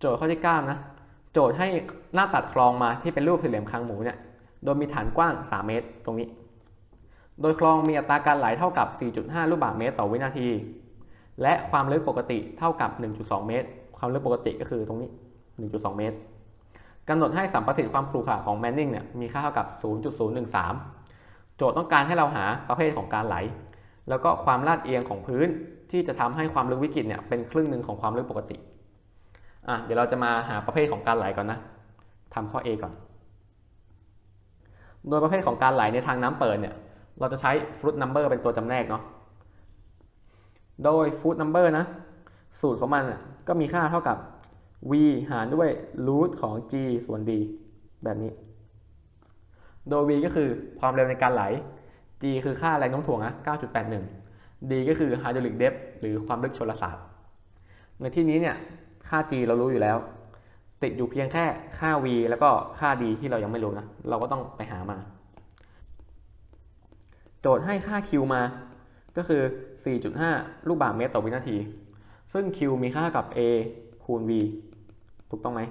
โจทย์ข้อที่ 9 นะ โจทย์ให้หน้าตัดคลองมาที่เป็นรูปสี่เหลี่ยมคางหมูเนี่ย โดยมีฐานกว้าง 3 เมตรตรงนี้ โดยคลองมีอัตราการไหลเท่ากับ 4.5 ลูกบาศก์เมตรต่อวินาที และความลึกปกติเท่ากับ 1.2 เมตร ความลึกปกติก็คือตรงนี้ 1.2 เมตรกำหนดให้สัมประสิทธิ์ความขรุขระของแมนนิงเนี่ยมีค่าเท่ากับ 0.013 โจทย์ต้องการให้เราหาประเภทของการไหล แล้วก็ความลาดเอียงของพื้นที่จะทำให้ความลึกวิกฤตเนี่ยเป็นครึ่งหนึ่งของความลึกปกติ อะเดี๋ยวเราจะมาหาประเภทของการไหลก่อนนะทำข้อ A ก่อน โดยประเภทของการไหลในทางน้ำเปิดเนี่ย เราจะใช้ fruit number เป็นตัวจำแนกเนาะ โดย fruit number นะ สูตรของมันก็มีค่าเท่ากับ v หารด้วย root ของ g ส่วน d แบบนี้ โดย v ก็คือความเร็วในการไหล g คือค่าแรงโน้มถ่วงนะ 9.81 d ก็คือ hydraulic depth หรือความลึกชลศาสตร์ในที่นี้เนี่ย ค่า g เรารู้อยู่แล้ว ติดอยู่เพียงแค่ค่า v แล้วก็ค่า d ที่เรายังไม่รู้นะ เราก็ต้องไปหามา โจทย์ให้ค่า q มา ก็คือ 4.5 ลูกบาศก์เมตรต่อวินาที ซึ่ง q มีค่ากับ a คูณ v ถูกต้องไหม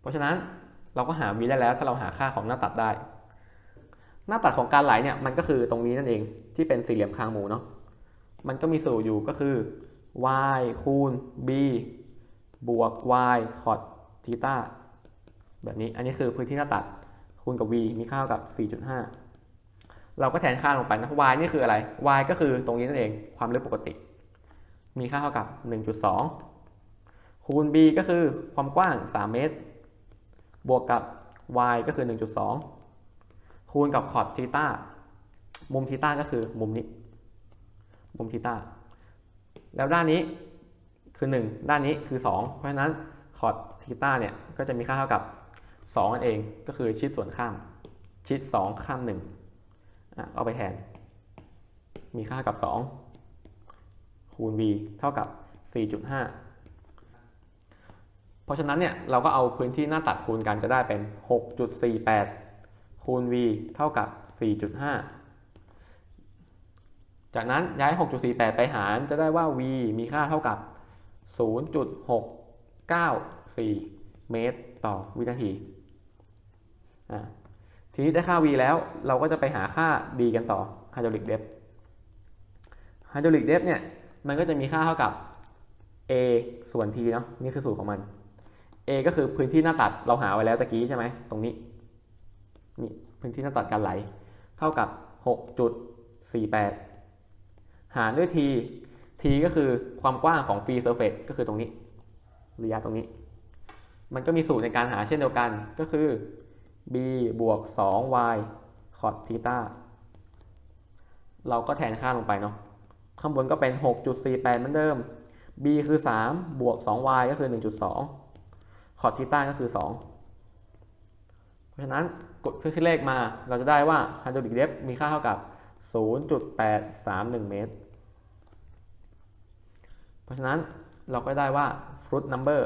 เพราะฉะนั้นเราก็หา v ได้แล้วถ้าเราหาค่าของหน้าตัดได้ หน้าตัดของการไหลเนี่ยมันก็คือตรงนี้นั่นเองที่เป็นสี่เหลี่ยมคางหมูเนาะ มันก็มีสูตรอยู่ก็คือ y คูณ b บวก y คอ t ทีตาแบบนี้ อันนี้คือพื้นที่หน้าตัด คูณกับ v มีค่าเท่ากับ 4.5 เราก็แทนค่าลงไปนะ y นี่คืออะไร y ก็คือตรงนี้นั่นเอง ความลึกปกติ มีค่าเท่ากับ 1.2 คูณ b ก็คือความกว้าง 3 เมตร บวกกับ y ก็คือ 1.2 คูณกับ cot ทีตามุมทีตาก็คือมุมนี้ มุมทีตาแล้วด้านนี้ คือ 1 ด้านนี้คือ 2 เพราะฉะนั้น cot ทีตาเนี่ยก็จะมีค่าเท่ากับ 2 นั่นเองก็คือชิดส่วนข้าม ชิด 2 ข้าม1อะเอาไปแทน มีค่าเท่ากับ 2 คูณ v เท่ากับ 4.5 เพราะฉะนั้นเนี่ยเราก็เอาพื้นที่หน้าตัดคูณกันจะได้เป็น 6.48 คูณ v เท่ากับ 4.5 จากนั้นย้าย 6.48 ไปหารจะได้ว่า v มีค่าเท่ากับ 0.694 เมตรต่อวินาที ทีนี้ได้ค่า v แล้วเราก็จะไปหาค่า d กันต่อ hydraulic depth hydraulic depth เนี่ย มันก็จะมีค่าเท่ากับ a ส่วน t เนาะนี่คือสูตรของมัน a ก็คือพื้นที่หน้าตัดเราหาไว้แล้วตะกี้ใช่ไหมตรงนี้นี่พื้นที่หน้าตัดการไหล เท่ากับ 6.48 หารด้วย t t ก็คือความกว้างของ free surface ก็คือตรงนี้ ระยะตรงนี้ มันก็มีสูตรในการหาเช่นเดียวกันก็คือ b บวก 2y cos theta เราก็แทนค่าลงไปเนาะข้างบนก็เป็น 6.48เหมือนเดิม b คือ 3 บวก 2y ก็คือ 1.2 cos theta ก็คือ 2 เพราะฉะนั้นกดขึ้นเลขมา เราจะได้ว่า hydraulic depth มีค่าเท่ากับ 0.831 เมตร เพราะฉะนั้นเราก็ได้ว่า fruit number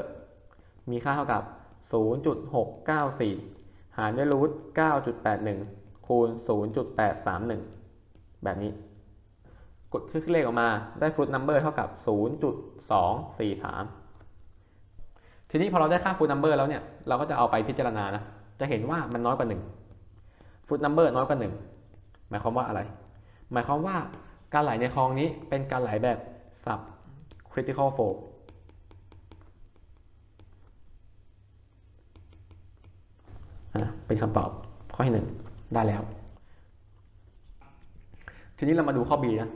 มีค่าเท่ากับ 0.694 หารด้วย root 9.81 คูณ 0.831 แบบนี้ กดขึ้นเลขออกมาได้ fruit number เท่ากับ 0.243 ทีนี้พอเราได้ค่า fruit number แล้วเนี่ย เราก็จะเอาไปพิจารณานะ จะเห็นว่ามันน้อยกว่า 1 fruit number น้อยกว่า 1 หมายความว่าอะไร หมายความว่าการไหลในคลองนี้เป็นการไหลแบบ sub critical flow อะเป็นคำตอบข้อที่หนึ่งได้แล้ว ทีนี้เรามาดูข้อ B นะ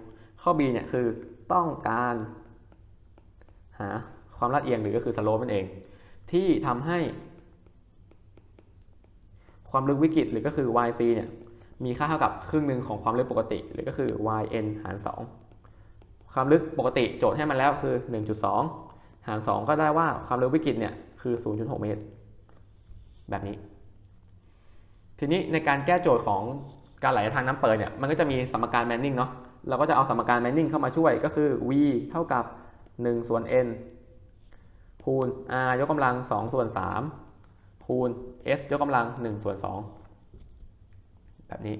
ข้อ B เนี่ยคือต้องการหาความลาดเอียงหรือก็คือสโลปนั่นเอง ที่ทำให้ความลึกวิกฤตหรือก็คือ yc เนี่ยมีค่าเท่ากับครึ่งหนึ่งของความลึกปกติ หรือก็คือ yn หาร2 ความลึกปกติโจทย์ให้มันแล้วคือ 1.2 หาร 2 ก็ได้ว่าความลึกวิกฤตเนี่ยคือ 0.6 เมตร แบบนี้ ทีนี้ในการแก้โจทย์ของการไหลทางน้ำเปิดเนี่ยมันก็จะมีสมการแมนนิงเนาะเราก็จะเอาสมการแมนนิงเข้ามาช่วยก็คือ v เท่ากับ 1 ส่วน n คูณ r ยกกำลัง 2 ส่วน 3 คูณ s ยกกำลัง 1 ส่วน 2 แบบนี้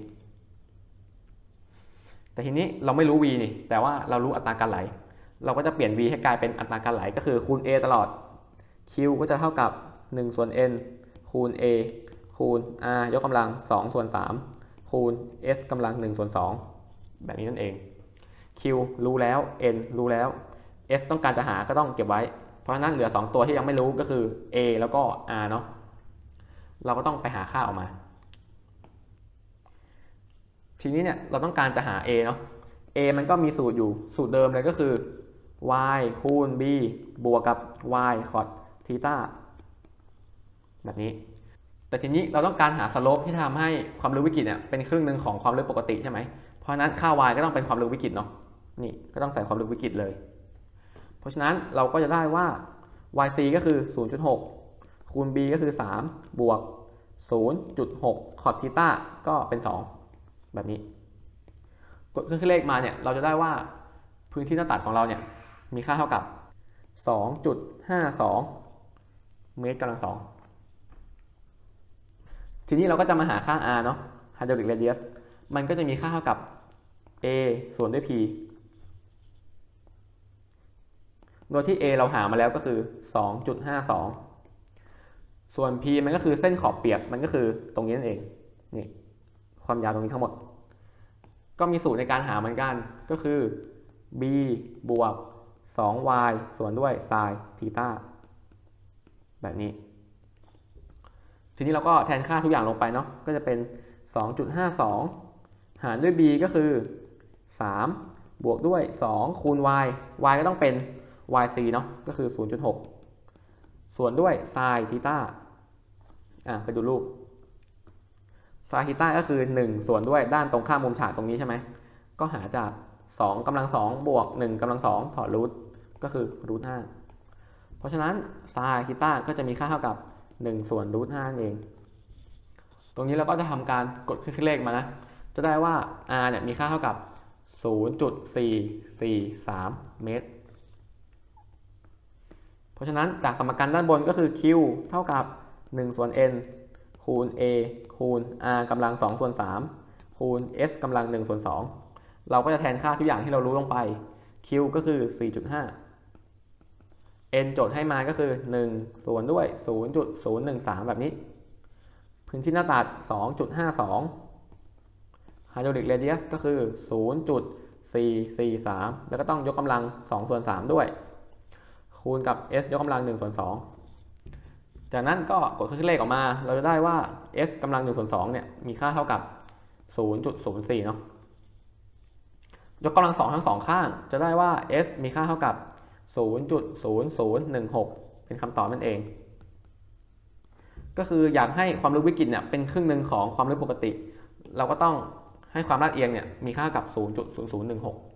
แต่ทีนี้เราไม่รู้ v นี่ แต่ว่าเรารู้อัตราการไหล เราก็จะเปลี่ยน v ให้กลายเป็นอัตราการไหลก็คือคูณ a ตลอด q ก็จะเท่ากับ 1 ส่วน n คูณ a คูณ r ยกกำลัง 2 ส่วน 3 คูณ s กำลัง 1 ส่วน 2 แบบนี้นั่นเอง q รู้แล้ว n รู้แล้ว s ต้องการจะหาก็ต้องเก็บไว้ เพราะนั้นเหลือ 2 ตัวที่ยังไม่รู้ก็คือ a แล้วก็ r เนาะ เราก็ต้องไปหาค่าออกมา ทีนี้เนี่ยเราต้องการจะหา a เนาะ a มันก็มีสูตรอยู่สูตรเดิมเลยก็คือ y คูณ b บวกกับ y คอททีตาแบบนี้ แต่ทีนี้เราต้องการหาสโลปที่ทำให้ความลึกวิกฤตเนี่ยเป็นครึ่งหนึ่งของความลึกปกติใช่ไหม เพราะนั้นค่า y ก็ต้องเป็นความลึกวิกฤตเนาะ นี่ก็ต้องใส่ความลึกวิกฤตเลย เพราะฉะนั้นเราก็จะได้ว่า yc ก็คือ 0.6 คูณ b ก็คือ 3 บวก 0.6 คอททีตาก็เป็น 2 แบบนี้ กดเครื่องคิดเลขมาเนี่ยเราจะได้ว่าพื้นที่หน้าตัดของเราเนี่ยมีค่าเท่ากับ 2.52 เมตรกำลังสองทีนี้เราก็จะมาหาค่า r เนาะ hydraulic radius มันก็จะมีค่าเท่ากับ a ส่วนด้วย p โดยที่ a เราหามาแล้วก็คือ 2.52 ส่วน p มันก็คือเส้นขอบเปียก มันก็คือตรงนี้นั่นเอง นี่ ความยาวตรงนี้ทั้งหมด ก็มีสูตรในการหาเหมือนกันก็คือ b บวก 2y ส่วนด้วย sin ทีตาแบบนี้ ทีนี้เราก็แทนค่าทุกอย่างลงไปเนาะก็จะเป็น 2.52 หารด้วย b ก็คือ 3 บวกด้วย 2 คูณ y y ก็ต้องเป็น yc เนาะก็คือ 0.6 ส่วนด้วย sin ทีตาอะไปดูรูป sin ทีตาก็คือ 1 ส่วนด้วยด้านตรงข้ามมุมฉากตรงนี้ใช่ไหม ก็หาจาก 2กำลัง 2 บวก 1กำลัง 2 ถอดรูทก็คือรูท5เพราะฉะนั้น sin ทีตาก็จะมีค่าเท่ากับ 1 ส่วนรูท5นั่นเอง ตรงนี้เราก็จะทำการกดเครื่องเลขมานะ จะได้ว่า r เนี่ยมีค่าเท่ากับ 0.443 เมตร เพราะฉะนั้นจากสมการด้านบนก็คือ q เท่ากับ 1 ส่วน n คูณ a คูณ r กำลัง2ส่วน3คูณ s กำลัง1ส่วน2เราก็จะแทนค่าทุกอย่างที่เรารู้ลงไป q ก็คือ 4.5 n โจทย์ให้มาก็คือ 1 ส่วนด้วย 0.013 แบบนี้ พื้นที่หน้าตัด 2.52 hydraulic radius ก็คือ 0.443 แล้วก็ต้องยกกำลัง 2 ส่วน 3 ด้วย คูณกับ s ยกกำลัง 1 ส่วน 2 จากนั้นก็กดเครื่องคิดเลขออกมา เราจะได้ว่า s กำลัง1ส่วน2เนี่ยมีค่าเท่ากับ 0.04 เนาะยกกำลัง2ทั้ง2ข้าง จะได้ว่า s มีค่าเท่ากับ 0.0016 เป็นคำตอบนั่นเอง ก็คืออยากให้ความลึกวิกฤตเนี่ยเป็นครึ่งหนึ่งของความลึกปกติ เราก็ต้องให้ความลาดเอียงเนี่ยมีค่าเท่ากับ 0.0016